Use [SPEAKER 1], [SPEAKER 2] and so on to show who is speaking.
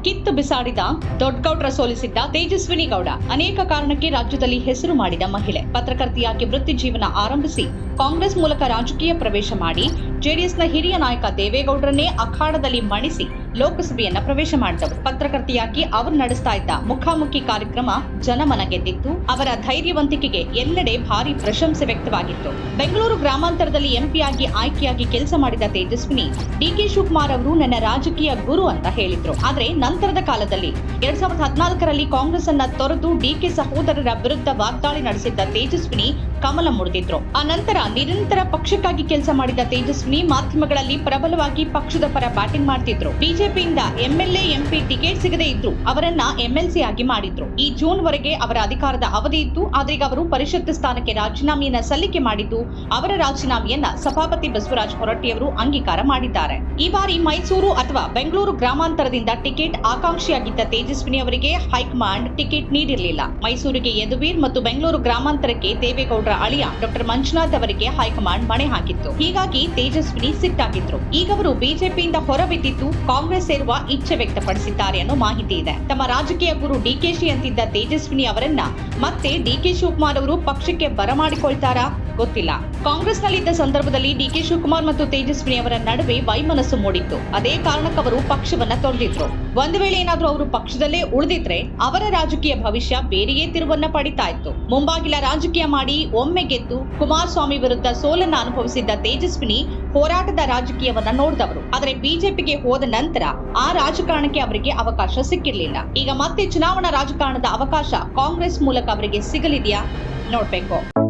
[SPEAKER 1] ಕಿತ್ತು ಬಿಸಾಡಿದ ದೊಡ್ಡಗೌಡ್ರ ಸೋಲಿಸಿದ್ದ ತೇಜಸ್ವಿನಿ ಗೌಡ ಅನೇಕ ಕಾರಣಕ್ಕೆ ರಾಜ್ಯದಲ್ಲಿ ಹೆಸರು ಮಾಡಿದ ಮಹಿಳೆ. ಪತ್ರಕರ್ತೆಯಾಗಿ ವೃತ್ತಿ ಜೀವನ ಆರಂಭಿಸಿ ಕಾಂಗ್ರೆಸ್ ಮೂಲಕ ರಾಜಕೀಯ ಪ್ರವೇಶ ಮಾಡಿ ಜೆಡಿಎಸ್ನ ಹಿರಿಯ ನಾಯಕ ದೇವೇಗೌಡರನ್ನೇ ಅಖಾಡದಲ್ಲಿ ಮಣಿಸಿ ಲೋಕಸಭೆಯನ್ನ ಪ್ರವೇಶ ಮಾಡಿದವರು ಪತ್ರಕರ್ತೆಯಾಗಿ ಅವರು ನಡೆಸ್ತಾ ಇದ್ದ ಮುಖಾಮುಖಿ ಕಾರ್ಯಕ್ರಮ ಜನಮನ ಗೆದ್ದಿತ್ತು ಅವರ ಧೈರ್ಯವಂತಿಕೆಗೆ ಎಲ್ಲೆಡೆ ಭಾರಿ ಪ್ರಶಂಸೆ ವ್ಯಕ್ತವಾಗಿತ್ತು. ಬೆಂಗಳೂರು ಗ್ರಾಮಾಂತರದಲ್ಲಿ ಎಂಪಿಯಾಗಿ ಆಯ್ಕೆಯಾಗಿ ಕೆಲಸ ಮಾಡಿದ ತೇಜಸ್ವಿನಿ, ಡಿಕೆ ಶಿವಕುಮಾರ್ ಅವರು ನನ್ನ ರಾಜಕೀಯ ಗುರು ಅಂತ ಹೇಳಿದ್ರು. ಆದ್ರೆ ನಂತರದ ಕಾಲದಲ್ಲಿ ಎರಡ್ ಸಾವಿರದ ಹದಿನಾಲ್ಕರಲ್ಲಿ ಕಾಂಗ್ರೆಸ್ ಅನ್ನ ತೊರೆದು ಡಿಕೆ ಸಹೋದರರ ವಿರುದ್ಧ ವಾಗ್ದಾಳಿ ನಡೆಸಿದ್ದ ತೇಜಸ್ವಿನಿ ಕಮಲ ಮುಡಿದಿದ್ರು ಆ ನಂತರ ನಿರಂತರ ಪಕ್ಷಕ್ಕಾಗಿ ಕೆಲಸ ಮಾಡಿದ ತೇಜಸ್ವಿನಿ ಮಾಧ್ಯಮಗಳಲ್ಲಿ ಪ್ರಬಲವಾಗಿ ಪಕ್ಷದ ಪರ ಬ್ಯಾಟಿಂಗ್ ಮಾಡ್ತಿದ್ರು. ಬಿಜೆಪಿಯಿಂದ ಎಂಎಲ್ಎ, ಎಂಪಿ ಟಿಕೆಟ್ ಸಿಗದೇ ಇದ್ರು. ಅವರನ್ನ ಎಂಎಲ್ಸಿ ಆಗಿ ಮಾಡಿದ್ರು. ಈ ಜೂನ್ ವರೆಗೆ ಅವರ ಅಧಿಕಾರದ ಅವಧಿ ಇತ್ತು. ಆದ್ರೆ ಅವರು ಪರಿಷತ್ ಸ್ಥಾನಕ್ಕೆ ರಾಜೀನಾಮೆಯನ್ನ ಸಲ್ಲಿಕೆ ಮಾಡಿದ್ದು ಅವರ ರಾಜೀನಾಮೆಯನ್ನ ಸಭಾಪತಿ ಬಸವರಾಜ ಹೊರಟ್ಟಿಯವರು ಅಂಗೀಕಾರ ಮಾಡಿದ್ದಾರೆ. ಈ ಬಾರಿ ಮೈಸೂರು ಅಥವಾ ಬೆಂಗಳೂರು ಗ್ರಾಮಾಂತರದಿಂದ ಟಿಕೆಟ್ ಆಕಾಂಕ್ಷಿಯಾಗಿದ್ದ ತೇಜಸ್ವಿನಿ ಅವರಿಗೆ ಹೈಕಮಾಂಡ್ ಟಿಕೆಟ್ ನೀಡಿರಲಿಲ್ಲ. ಮೈಸೂರಿಗೆ ಯದುವೀರ್ ಮತ್ತು ಬೆಂಗಳೂರು ಗ್ರಾಮಾಂತರಕ್ಕೆ ದೇವೇಗೌಡರ ಅಳಿಯ ಡಾಕ್ಟರ್ ಮಂಜುನಾಥ್ ಅವರಿಗೆ ಹೈಕಮಾಂಡ್ ಮಣೆ ಹಾಕಿತ್ತು. ಹೀಗಾಗಿ ತೇಜಸ್ವಿನಿ ಸಿಟ್ಟಾಗಿದ್ರು. ಈಗ ಅವರು ಬಿಜೆಪಿಯಿಂದ ಹೊರಬಿದ್ದಿದ್ದು ಕಾಂಗ್ರೆಸ್ ಸೇರುವ ಇಚ್ಛೆ ವ್ಯಕ್ತಪಡಿಸಿದ್ದಾರೆ ಅನ್ನೋ ಮಾಹಿತಿ ಇದೆ. ತಮ್ಮ ರಾಜಕೀಯ ಗುರು ಡಿಕೆಶಿ ಅಂತಿದ್ದ ತೇಜಸ್ವಿನಿ ಅವರನ್ನ ಮತ್ತೆ ಡಿಕೆ ಶಿವಕುಮಾರ್ ಅವರು ಪಕ್ಷಕ್ಕೆ ಬರಮಾಡಿಕೊಳ್ತಾರಾ? ಗೊತ್ತಿಲ್ಲ. ಕಾಂಗ್ರೆಸ್ ನಲ್ಲಿದ್ದ ಸಂದರ್ಭದಲ್ಲಿ ಡಿಕೆ ಶಿವಕುಮಾರ್ ಮತ್ತು ತೇಜಸ್ವಿನಿ ಅವರ ನಡುವೆ ವೈಮನಸ್ಸು ಮೂಡಿತ್ತು. ಅದೇ ಕಾರಣಕ್ಕೆ ಅವರು ಪಕ್ಷವನ್ನ ತೊರೆದಿದ್ರು ಒಂದು ವೇಳೆ ಏನಾದ್ರೂ ಅವರು ಪಕ್ಷದಲ್ಲೇ ಉಳಿದಿದ್ರೆ ಅವರ ರಾಜಕೀಯ ಭವಿಷ್ಯ ಬೇರೆಯೇ ತಿರುವನ್ನ ಪಡಿತಾ ಇತ್ತು. ಮುಂಬಾಗಿಲ ರಾಜಕೀಯ ಮಾಡಿ ಒಮ್ಮೆ ಗೆದ್ದು ಕುಮಾರಸ್ವಾಮಿ ವಿರುದ್ಧ ಸೋಲನ್ನ ಅನುಭವಿಸಿದ್ದ ತೇಜಸ್ವಿನಿ ಹೋರಾಟದ ರಾಜಕೀಯವನ್ನ ನೋಡಿದವರು. ಆದರೆ ಬಿಜೆಪಿಗೆ ಹೋದ ನಂತರ ಆ ರಾಜಕಾರಣಕ್ಕೆ ಅವರಿಗೆ ಅವಕಾಶ ಸಿಕ್ಕಿರಲಿಲ್ಲ. ಈಗ ಮತ್ತೆ ಚುನಾವಣಾ ರಾಜಕಾರಣದ ಅವಕಾಶ ಕಾಂಗ್ರೆಸ್ ಮೂಲಕ ಅವರಿಗೆ ಸಿಗಲಿದೆಯಾ? ನೋಡ್ಬೇಕು.